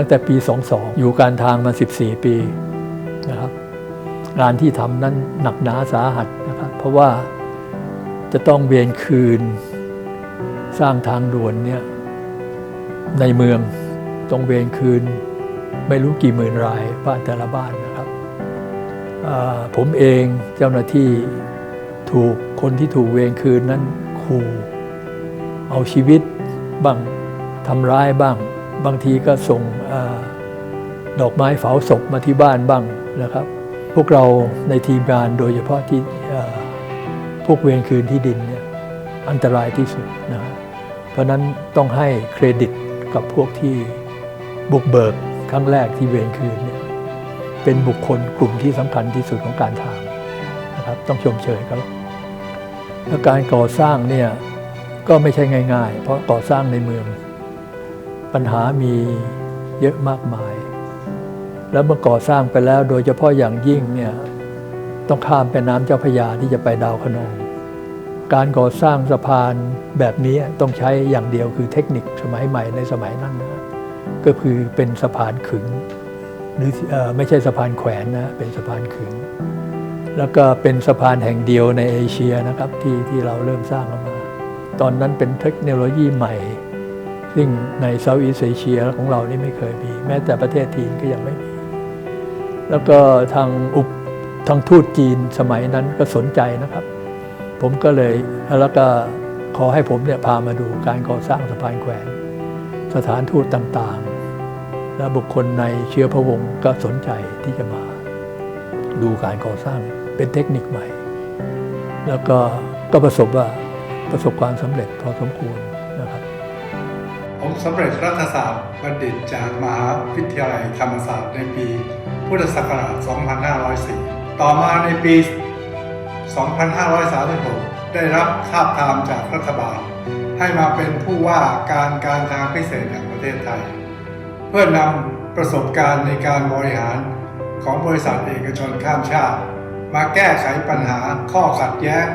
ตั้งแต่ปี 22 อยู่การทางมา 14 ปีนะครับงานที่ทำนั้นหนักหนาสาหัสนะครับเพราะว่าจะต้องเวียนคืนสร้างทางด่วนเนี่ยในเมืองต้องเวียนคืนไม่รู้กี่หมื่นรายบ้านแต่ละบ้านนะครับผมเองเจ้าหน้าที่ถูกคนที่ถูกเวรคืนนั้นขู่เอาชีวิตบ้างทำร้ายบ้าง บางทีก็ส่งอดอกไม้เผาศพมาที่บ้านบ้างนะครับ พวกเราในทีมงานโดยเฉพาะที่พวกเวรคืนที่ดินเนี่ยอันตรายที่สุดนะครับเพราะฉะนั้นต้องให้เครดิตกับพวกที่บุกเบิกครั้งแรกที่เวรคืนเนี่ยเป็นบุคคลกลุ่มที่สำคัญที่สุดของการทางนะครับต้องชมเชยครับและการก่อสร้างเนี่ยก็ไม่ใช่ง่าย ๆ เพราะก่อสร้างในเมือง ปัญหามีเยอะมากมาย แล้วเมื่อก่อสร้างไปแล้วโดยเฉพาะอย่างยิ่งเนี่ยต้องข้ามแม่น้ำเจ้าพยาที่จะไปดาวคะนอง การก่อสร้างสะพานแบบนี้ต้องใช้อย่างเดียวคือเทคนิคสมัยใหม่ในสมัยนั้นนะก็คือเป็นสะพานขึงหรืออไม่ใช่สะพานแขวนนะเป็นสะพานขึง แล้วก็เป็นสะพานแห่งเดียวในเอเชียนะครับที่ที่เราเริ่มสร้างกันมา ตอนนั้นเป็นเทคโนโลยีใหม่ ซึ่งในเซาท์อีสเอเชียของเรานี่ไม่เคยมี แม้แต่ประเทศจีนก็ยังไม่มี แล้วก็ทางอุปทางทูตจีนสมัยนั้นก็สนใจนะครับ ผมก็เลยแล้วก็ขอให้ผมเนี่ยพามาดูการก่อสร้างสะพานแขวนสถานทูตต่างๆ และบุคคลในเชื้อพระวงศ์ก็สนใจที่จะมา ดูการก่อสร้างเป็นเทคนิคใหม่ แล้วก็ก็ประสบว่าประสบความสำเร็จพอสมควร ผมสำเร็จรัฐศาสตร์บัณฑิตจากมหาวิทยาลัยธรรมศาสตร์ในปีพุทธศักราช 2504 ต่อมาในปี 2536 ได้รับทาบทามจากรัฐบาล ให้มาเป็นผู้ว่าการการทางพิเศษแห่งประเทศไทย เพื่อนำประสบการณ์ในการบริหารของบริษัทเอกชนข้ามชาติ มาแก้ไขปัญหาข้อขัดแย้ง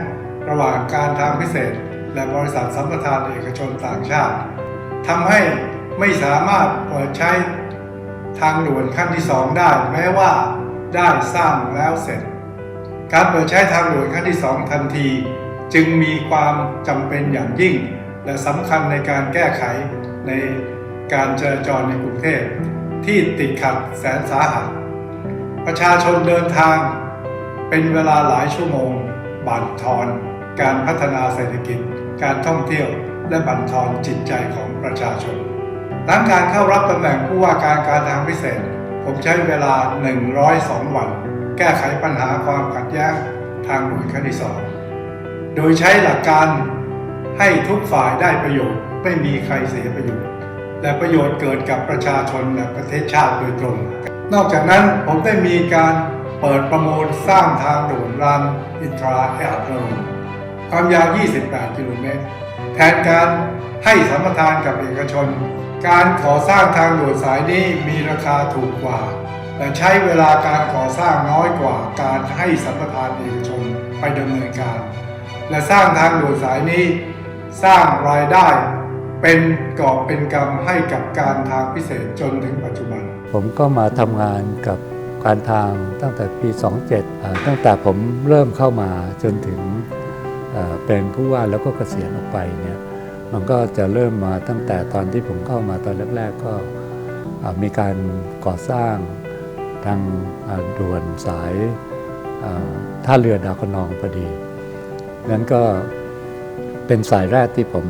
ระหว่างการทางพิเศษ และบริษัทสัมปทานเอกชนต่างชาติ ทำให้ไม่สามารถเปิดใช้ทางด่วนขั้นที่ 2 ได้แม้ว่าได้สร้างแล้วเสร็จ การเปิดใช้ทางด่วนขั้นที่ 2 ทันที จึงมีความจำเป็นอย่างยิ่ง และสำคัญในการแก้ไขในการจราจรในกรุงเทพที่ติดขัดแสนสาหัส ประชาชนเดินทาง เป็นเวลาหลายชั่วโมงบั่นทอน การพัฒนาเศรษฐกิจ การท่องเที่ยว และบั่นทอนจิตใจของประชาชน หลังการเข้ารับตำแหน่งผู้ว่าการการทางพิเศษ ผมใช้เวลา 102 วัน แก้ไขปัญหาความขัดแย้งทางด่วนขั้นที่สองโดยใช้หลักการให้ทุกฝ่ายได้ประโยชน์ ไม่มีใครเสียประโยชน์ และประโยชน์เกิดกับประชาชนและประเทศชาติโดยตรง นอกจากนั้นผมได้มีการเปิดประมูลสร้างทางด่วนรามอินทราแอร์โร ความยาว 28 กิโลเมตรแทนการให้สัมปทานกับเอกชน การก่อสร้างทางด่วนสายนี้มีราคาถูกกว่า แต่ใช้เวลาการก่อสร้างน้อยกว่าการให้สัมปทานเอกชนไปดำเนินการ และสร้างทางด่วนสายนี้ สร้างรายได้เป็นกอบเป็นกำให้กับการทางพิเศษจนถึงปัจจุบัน ผมก็มาทำงานกับการทางตั้งแต่ปี 27 ตั้งแต่ผมเริ่มเข้ามาจนถึง เป็นผู้ว่าแล้วก็เกษียณออกไปเนี่ยมันก็จะเริ่มมาตั้งแต่ตอนที่ผมเข้ามาตอนแรก ๆ ก็มีการก่อสร้างทางด่วนสายท่าเรือดาวคะนองพอดีนั้นก็เป็นสายแรกที่ผม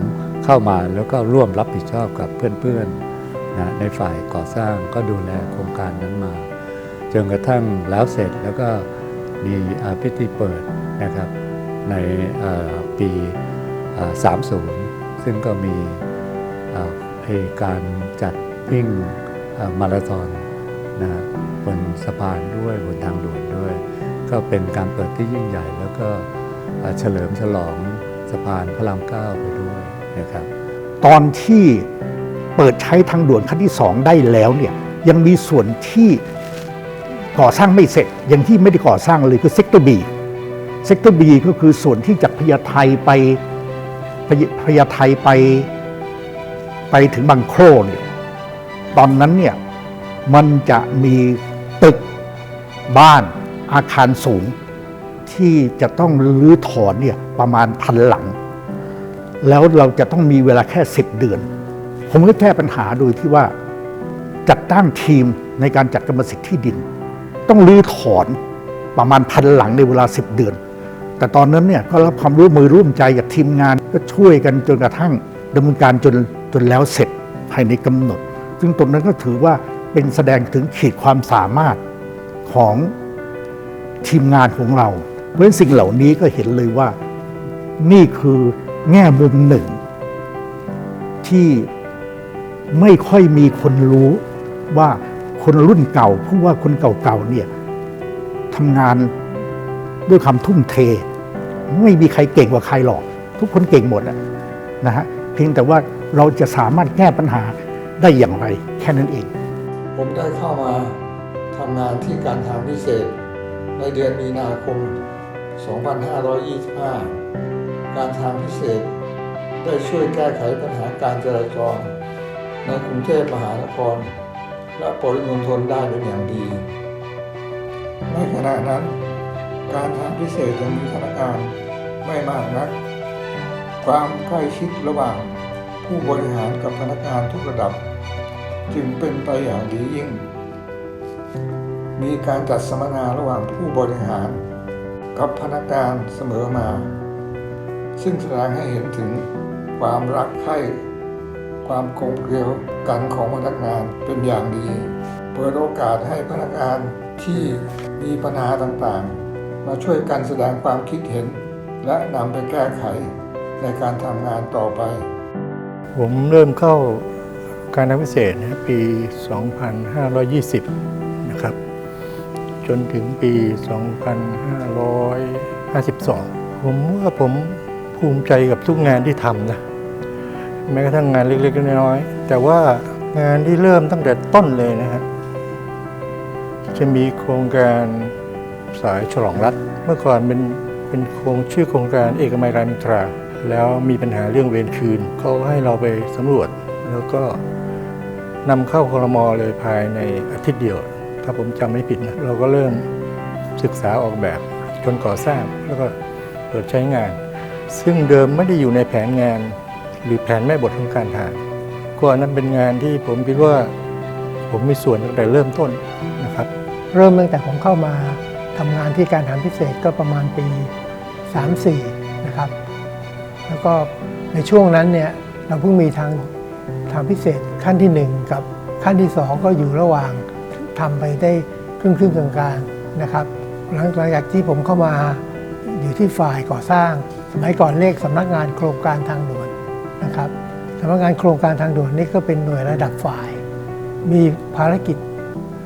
เข้ามาแล้วก็ร่วมรับผิดชอบกับเพื่อนๆนะในฝ่ายก่อสร้างก็ดูแลโครงการนั้นมาจนกระทั่งแล้วเสร็จแล้วก็มีอ่าพิธีเปิดนะครับ ในอ่าปี 30 ซึ่งก็มีการจัดวิ่งมาราธอนนะบนสะพานด้วยบนทางด่วนด้วย ก็เป็นการเปิดที่ยิ่งใหญ่ แล้วก็เฉลิมฉลองสะพานพระรามเก้าไปด้วยนะครับตอนที่เปิดใช้ทางด่วนขั้นที่2ได้แล้วเนี่ยยังมีส่วนที่ก่อสร้างไม่เสร็จยังที่ไม่ได้ก่อสร้างเลยคือเซกเตอร์บี เซกเตอร์บีก็คือส่วนที่จากพญาไทไปพญาไทไปไปถึงบางโครเนี่ยตอนนั้นเนี่ยมันจะมีตึกบ้านอาคารสูง ที่จะต้องรื้อถอนเนี่ยประมาณพันหลัง แล้วเราจะต้องมีเวลาแค่10เดือน ผมก็แก้ปัญหาโดยที่ว่าจัดตั้งทีมในการจัดกรรมสิทธิ์ที่ดิน ต้องรื้อถอนประมาณพันหลังในเวลา10เดือน แต่ตอนนั้นเนี่ยก็รับความร่วมมือร่วมใจกับทีมงานก็ช่วยกันจนกระทั่งดำเนินการจนจนแล้วเสร็จภายในกำหนด ซึ่งตรงนั้นก็ถือว่าเป็นแสดงถึงขีดความสามารถของทีมงานของเรา เพราะฉะนั้นสิ่งเหล่านี้ก็เห็นเลยว่านี่คือแง่มุมหนึ่ง ที่ไม่ค่อยมีคนรู้ว่าคนรุ่นเก่าผู้ว่าคนเก่าๆเนี่ยทำงาน ด้วยความทุ่มเท ไม่มีใครเก่งกว่าใครหรอก ทุกคนเก่งหมดนะฮะเพียงแต่ว่าเราจะสามารถแก้ปัญหาได้อย่างไรแค่นั้นเอง ผมได้เข้ามาทำงานที่การทางพิเศษ ในเดือนมีนาคม 2525 การทางพิเศษ ได้ช่วยแก้ไขปัญหาการจราจร ในกรุงเทพมหานคร และปริมณฑลได้เป็นอย่างดีในขณะนั้น การทางพิเศษยังมีพนักงานไม่มากนัก ความใกล้ชิดระหว่างผู้บริหารกับพนักงานทุกระดับ จึงเป็นไปอย่างดียิ่ง มีการจัดสัมมนาระหว่างผู้บริหาร กับพนักงานเสมอมา ซึ่งแสดงให้เห็นถึงความรักใคร่ความกลมเกลียวกันของพนักงานเป็นอย่างดี เปิดโอกาสให้พนักงานที่มีปัญหาต่างๆ มาช่วยกันแสดงความคิดเห็น และนำไปแก้ไขในการทำงานต่อไป ผมเริ่มเข้าการทางพิเศษนะปี 2520 นะครับ จนถึงปี 2552 ผมว่าผมภูมิใจกับทุกงานที่ทำนะ แม้กระทั่งงานเล็กๆน้อยๆ แต่ว่างานที่เริ่มตั้งแต่ต้นเลยนะฮะจะมีโครงการ สายฉลองรัฐ เมื่อก่อนเป็นเป็นโครงชื่อโครงการเอกมัยรามอินทรา แล้วมีปัญหาเรื่องเวรคืนเขาให้เราไปสำรวจ แล้วก็นำเข้าคอรมอเลยภายในอาทิตย์เดียว ถ้าผมจำไม่ผิดนะเราก็เริ่มศึกษาออกแบบจนก่อสร้างแล้วก็เปิดใช้งาน ซึ่งเดิมไม่ได้อยู่ในแผนงาน หรือแผนแม่บทของการทางก็นั้นเป็นงานที่ผมคิดว่าผมมีส่วนตั้งแต่เริ่มต้นนะครับ เริ่มตั้งแต่ผมเข้ามา ทำงานที่การทางพิเศษก็ประมาณปี 3-4 นะครับ แล้วก็ในช่วงนั้นเนี่ยเราเพิ่งมีทางทางพิเศษขั้นที่ 1 กับขั้นที่ 2 ก็อยู่ระหว่างทำไปได้ครึ่งครึ่งๆกลางๆนะครับหลังจากที่ผมเข้ามาอยู่ที่ฝ่ายก่อสร้าง สมัยก่อนเรียกสำนักงานโครงการทางด่วนนะครับสำนักงานโครงการทางด่วนนี่ก็เป็นหน่วยระดับฝ่าย มีภารกิจ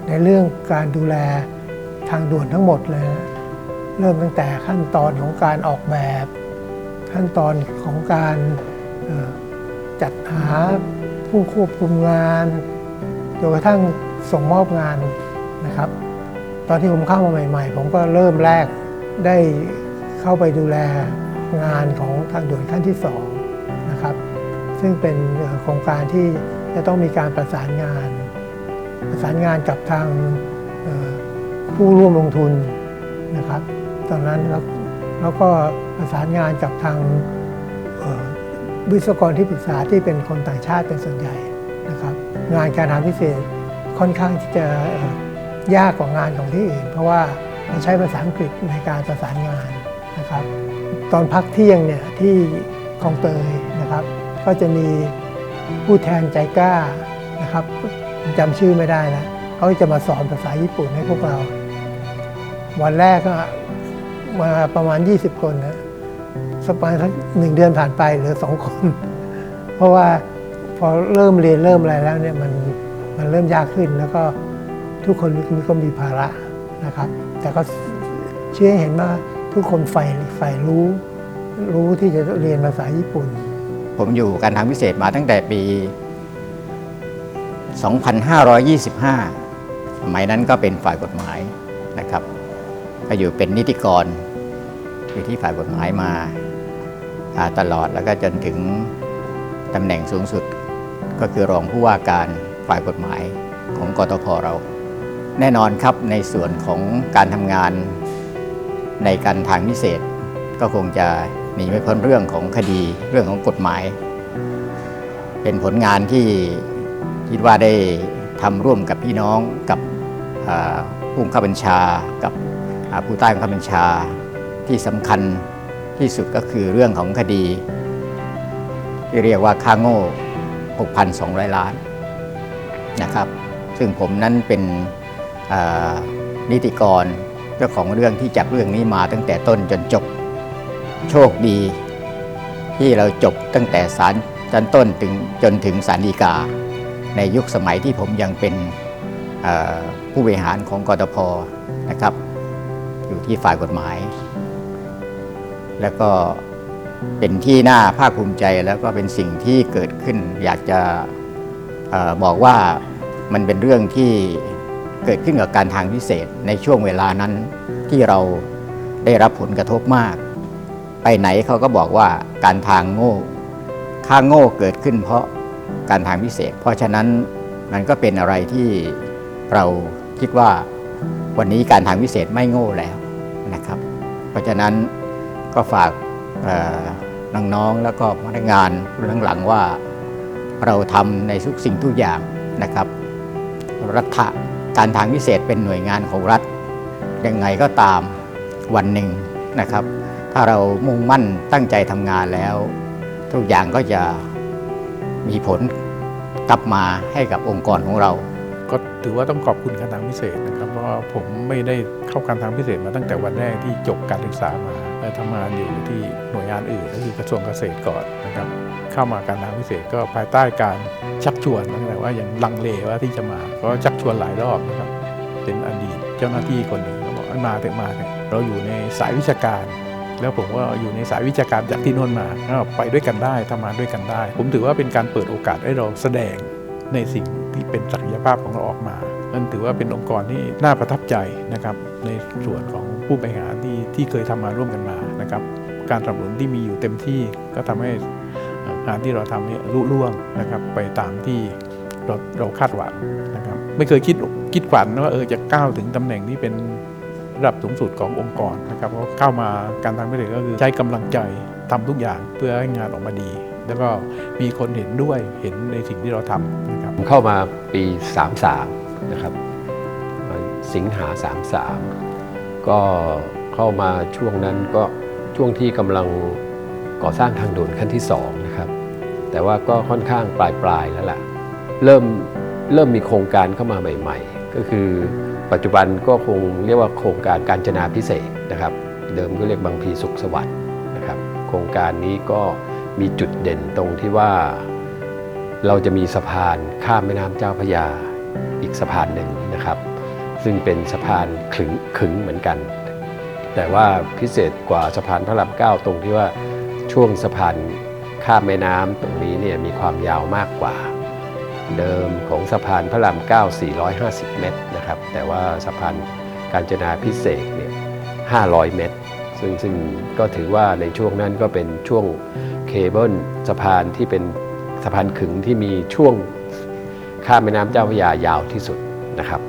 ในเรื่องการดูแล ทางด่วนทั้งหมดเลยนะเริ่มตั้งแต่ขั้นตอนของการออกแบบ ขั้นตอนของการจัดหาผู้ควบคุมงานจนกระทั่งส่งมอบงานนะครับ ตอนที่ผมเข้ามาใหม่ ๆ ผมก็เริ่มแรกได้เข้าไปดูแลงานของทางด่วนขั้นที่สองนะครับ ซึ่งเป็นโครงการที่จะต้องมีการประสานงาน ประสานงานกับทาง ผู้ร่วมลงทุนนะครับตอนนั้นแล้วแล้วก็ประสานงานกับทางวิศวกรที่ปรึกษาที่เป็นคนต่างชาติเป็นส่วนใหญ่นะครับ งานการทาพิเศษค่อนข้างที่จะยากกว่างานของที่อื่น เพราะว่าเราใช้ภาษาอังกฤษในการประสานงานนะครับ ตอนพักเที่ยงเนี่ยที่คลองเตยนะครับ ก็จะมีผู้แทนใจกล้านะครับจำชื่อไม่ได้แล้วเขาจะมาสอนภาษาญี่ปุ่นให้พวกเรา วันแรกก็มาประมาณ 20 คนนะสักประมาณสักหนึ่งเดือนผ่านไปเหลือสองคน เพราะว่าพอเริ่มเรียนเริ่มอะไรแล้วเนี่ยมันมันเริ่มยากขึ้นแล้วก็ทุกคนมีก็มีภาระนะครับ แต่ก็เชื่อเห็นว่าทุกคนใฝ่ใฝ่รู้ รู้ที่จะเรียนภาษาญี่ปุ่น ผมอยู่การทางพิเศษมาตั้งแต่ปี 2525 สมัยนั้นก็เป็นฝ่ายกฎหมายนะครับ ก็อยู่เป็นนิติกร อยู่ที่ฝ่ายกฎหมายมาตลอดแล้วก็จนถึงตำแหน่งสูงสุด ก็คือรองผู้ว่าการฝ่ายกฎหมายของกตพเรา แน่นอนครับในส่วนของการทำงานในการทางพิเศษ ก็คงจะหนีไม่พ้นเรื่องของคดีเรื่องของกฎหมาย เป็นผลงานที่คิดว่าได้ทำร่วมกับพี่น้องกับผู้บังคับบัญชากับ ผู้ใต้บังคับบัญชาที่สำคัญที่สุดก็คือเรื่องของคดี ที่เรียกว่าค่าโง่ 6,200 ล้านนะครับ ซึ่งผมนั้นเป็นนิติกรเจ้าของเรื่องที่จับเรื่องนี้มาตั้งแต่ต้นจนจบโชคดี ที่เราจบตั้งแต่ศาลชั้นต้นถึงจนถึงศาลฎีกา ในยุคสมัยที่ผมยังเป็นผู้บริหารของกตพนะครับ อยู่ที่ฝ่ายกฎหมาย แล้วก็เป็นที่น่าภาคภูมิใจแล้วก็เป็นสิ่งที่เกิดขึ้น อยากจะออบอกว่ามันเป็นเรื่องที่เกิดขึ้นกับการทางพิเศษในช่วงเวลานั้นที่เราได้รับผลกระทบมาก ไปไหนเขาก็บอกว่าการทางโง่ค่าโง่เกิดขึ้นเพราะการทางพิเศษ เพราะฉะนั้นมันก็เป็นอะไรที่เราคิดว่า วันนี้การทางพิเศษไม่โง่แล้วนะครับ เพราะฉะนั้นก็ฝากน้องๆแล้วก็พนักงานรุ่นหลังว่าเราทำในทุกสิ่งทุกอย่างนะครับ รัฐะการทางพิเศษเป็นหน่วยงานของรัฐยังไงก็ตามวันหนึ่งนะครับ ถ้าเรามุ่งมั่นตั้งใจทำงานแล้ว ทุกอย่างก็จะมีผลกลับมาให้กับองค์กรของเรา ก็ถือว่าต้องขอบคุณการทางพิเศษนะครับ เพราะผมไม่ได้เข้าการทางพิเศษมาตั้งแต่วันแรกที่จบการศึกษามาและทำงานอยู่ที่หน่วยงานอื่นก็คือกระทรวงเกษตรก่อนนะครับ เข้ามาการทางพิเศษก็ภายใต้การชักชวนตั้งแต่ว่ายังลังเลว่าที่จะมาก็ชักชวนหลายรอบนะครับ เป็นอดีตเจ้าหน้าที่คนหนึ่งก็บอกมาเถอะมาเถอะเราอยู่ในสายวิชาการแล้วผมก็อยู่ในสายวิชาการจากที่โน่นมาก็ไปด้วยกันได้ทำงานด้วยกันได้ ผมถือว่าเป็นการเปิดโอกาสให้เราแสดง ในสิ่งที่เป็นศักยภาพของเราออกมา นั่นถือว่าเป็นองค์กรที่น่าประทับใจนะครับในส่วนของผู้บริหารที่ที่เคยทำงาร่วมกันมานะครับการสนับสนุนที่มีอยู่เต็มที่ก็ทำให้งานที่เราทำนี่รุ่ล่วงนะครับไปตามที่เราเราคาดหวังนะครับไม่เคยคิดคิดฝันว่าเออจะก้าวถึงตำแหน่งที่เป็นระดับสูงสุดขององค์กรนะครับเพราะเข้ามาการทางพิเศษก็คือใช้กำลังใจทำทุกอย่างเพื่อให้งานออกมาดี แล้วก็มีคนเห็นด้วยเห็นในสิ่งที่เราทำนะครับผมเข้ามาปี 33 นะครับ สิงหา 33 ก็เข้ามาช่วงนั้นก็ช่วงที่กำลังก่อสร้างทางด่วนขั้นที่2นะครับแต่ว่าก็ค่อนข้างปลายปลายแล้วล่ะเริ่มเริ่มมีโครงการเข้ามาใหม่ ๆ ก็คือปัจจุบันก็คงเรียกว่าโครงการการจนาพิเศษนะครับ เดิมก็เรียกบางพีสุขสวัสดิ์นะครับ โครงการนี้ก็ มีจุดเด่นตรงที่ว่าเราจะมีสะพานข้ามแม่น้ำเจ้าพระยาอีกสะพานหนึ่งนะครับ ซึ่งเป็นสะพานขึงขึงเหมือนกัน แต่ว่าพิเศษกว่าสะพานพระรามเก้าตรงที่ว่าช่วงสะพานข้ามแม่น้ำตรงนี้เนี่ยมีความยาวมากกว่า เดิมของสะพานพระรามเก้า450 เมตรนะครับ แต่ว่าสะพานการจนาพิเศษเนี่ย500 เมตร ซึ่งซึ่งก็ถือว่าในช่วงนั้นก็เป็นช่วงเคเบิลสะพานที่เป็นสะพานขึงที่มีช่วงข้ามแม่น้ำเจ้าพระยายาวที่สุดนะครับ